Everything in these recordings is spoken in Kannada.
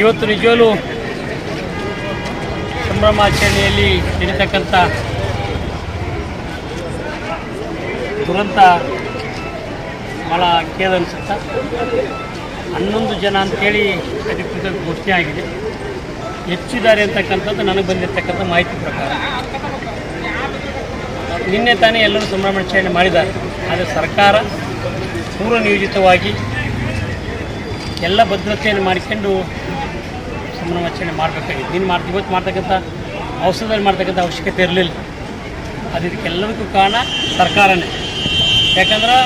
ಇವತ್ತು ನಿಜವಾಗ್ಲೂ ಸಂಭ್ರಮಾಚರಣೆಯಲ್ಲಿ ನಡೀತಕ್ಕಂಥ ದುರಂತ ಭಾಳ ಖೇದ ಅನಿಸುತ್ತೆ? ಹನ್ನೊಂದು ಜನ ಅಂತೇಳಿ ಅಧಿಕೃತ ಘೋಷಣೆ ಆಗಿದೆ. ಹೆಚ್ಚಿದ್ದಾರೆ ಅಂತಕ್ಕಂಥದ್ದು ನನಗೆ ಬಂದಿರತಕ್ಕಂಥ ಮಾಹಿತಿ ಪ್ರಕಾರ. ನಿನ್ನೆ ತಾನೇ ಎಲ್ಲರೂ ಸಂಭ್ರಮಾಚರಣೆ ಮಾಡಿದ್ದಾರೆ. ಆದರೆ ಸರ್ಕಾರ ಪೂರ್ವ ನಿಯೋಜಿತವಾಗಿ ಎಲ್ಲ ಭದ್ರತೆಯನ್ನು ಮಾಡಿಕೊಂಡು ಸಂಭ್ರಮಾಚರಣೆ ಮಾಡಬೇಕಾಗಿತ್ತು ನೀನು ಮಾಡ್ತೀವಿ ಇವತ್ತು ಮಾಡ್ತಕ್ಕಂಥ ಔಷಧದಲ್ಲಿ ಮಾಡ್ತಕ್ಕಂಥ ಅವಶ್ಯಕತೆ ಇರಲಿಲ್ಲ. ಅದು ಇದಕ್ಕೆಲ್ಲದಕ್ಕೂ ಕಾರಣ ಸರ್ಕಾರನೇ. ಯಾಕಂದ್ರೆ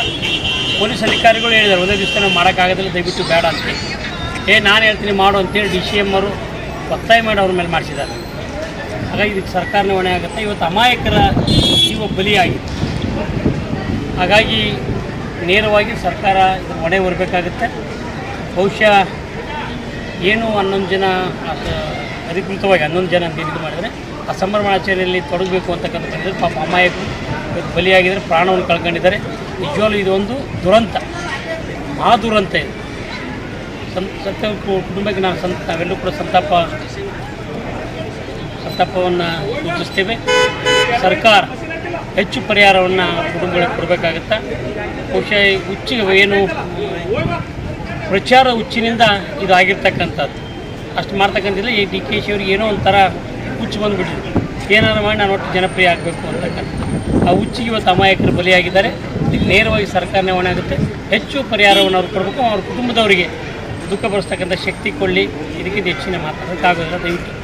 ಪೊಲೀಸ್ ಅಧಿಕಾರಿಗಳು ಹೇಳಿದ್ದಾರೆ, ಒಂದೇ ದಿವಸ ನಾವು ಮಾಡೋಕ್ಕಾಗೋದಿಲ್ಲ, ದಯವಿಟ್ಟು ಬೇಡ ಅಂತ. ಏ, ನಾನು ಹೇಳ್ತೀನಿ ಮಾಡು ಅಂತೇಳಿ ಡಿ ಸಿ ಎಂ ಅವರು ಒತ್ತಾಯ ಮಾಡಿ ಅವ್ರ ಮೇಲೆ ಮಾಡಿಸಿದ್ದಾರೆ. ಹಾಗಾಗಿ ಇದಕ್ಕೆ ಸರ್ಕಾರನೇ ಹೊಣೆ ಆಗುತ್ತೆ. ಇವತ್ತು ಅಮಾಯಕರ ಜೀವ ಬಲಿಯಾಗಿದೆ. ಹಾಗಾಗಿ ನೇರವಾಗಿ ಸರ್ಕಾರ ಹೊಣೆ ಬರಬೇಕಾಗುತ್ತೆ ಬಹುಶಃ ಏನು ಹನ್ನೊಂದು ಜನ ಅಧಿಕೃತವಾಗಿ ಹನ್ನೊಂದು ಜನ ಅಂತ ಇದು ಮಾಡಿದರೆ, ಆ ಸಂಭ್ರಮಾಚರಣೆಯಲ್ಲಿ ತೊಡಗಬೇಕು ಅಂತಕ್ಕಂಥದ್ದು ಪಾಪ ಅಮಾಯಕರು ಬಲಿಯಾಗಿದ್ದಾರೆ ಪ್ರಾಣವನ್ನು ಕಳ್ಕೊಂಡಿದ್ದಾರೆ. ನಿಜವಾಗ್ಲೂ ಇದೊಂದು ದುರಂತ. ಆ ದುರಂತ ಇದು. ಸಂ, ಸತ್ಯ ಕುಟುಂಬಕ್ಕೆ ನಾವು ಸಂತ ನಾವೆಲ್ಲರೂ ಕೂಡ ಸಂತಾಪ, ಸಂತಾಪವನ್ನು ಸೂಚಿಸ್ತೇವೆ. ಸರ್ಕಾರ ಹೆಚ್ಚು ಪರಿಹಾರವನ್ನು ಕುಟುಂಬಗಳಿಗೆ ಕೊಡಬೇಕಾಗತ್ತೆ. ಬಹುಶಃ ಹುಚ್ಚಿಗೆ ಏನು ಪ್ರಚಾರ ಹುಚ್ಚಿನಿಂದ ಇದು ಆಗಿರ್ತಕ್ಕಂಥದ್ದು ಅಷ್ಟು ಮಾಡ್ತಕ್ಕಂಥದ್ದು ಈ ಡಿ ಕೆ ಶಿ ಅವ್ರಿಗೆ ಏನೋ ಒಂಥರ ಹುಚ್ಚು ಬಂದುಬಿಟ್ಟಿದೆ ಏನಾರು ಮಾಡಿ ನಾನು ಒಟ್ಟು ಜನಪ್ರಿಯ ಆಗಬೇಕು ಅಂತಕ್ಕಂಥ ಆ ಹುಚ್ಚಿಗೆ ಇವತ್ತು ಅಮಾಯಕರು ಬಲಿಯಾಗಿದ್ದಾರೆ. ಇದಕ್ಕೆ ನೇರವಾಗಿ ಸರ್ಕಾರನೇ ಹೊಣೆ ಆಗುತ್ತೆ. ಹೆಚ್ಚು ಪರಿಹಾರವನ್ನು ಅವ್ರು ಕೊಡಬೇಕು. ಅವ್ರ ಕುಟುಂಬದವರಿಗೆ ದುಃಖ ಪಡಿಸ್ತಕ್ಕಂಥ ಶಕ್ತಿ ಕೊಳ್ಳಿ ಇದಕ್ಕಿಂತ ಹೆಚ್ಚಿನ ಮಾತಾಡೋಕ್ಕಾಗೋದಿಲ್ಲ. ದಯವಿಟ್ಟು.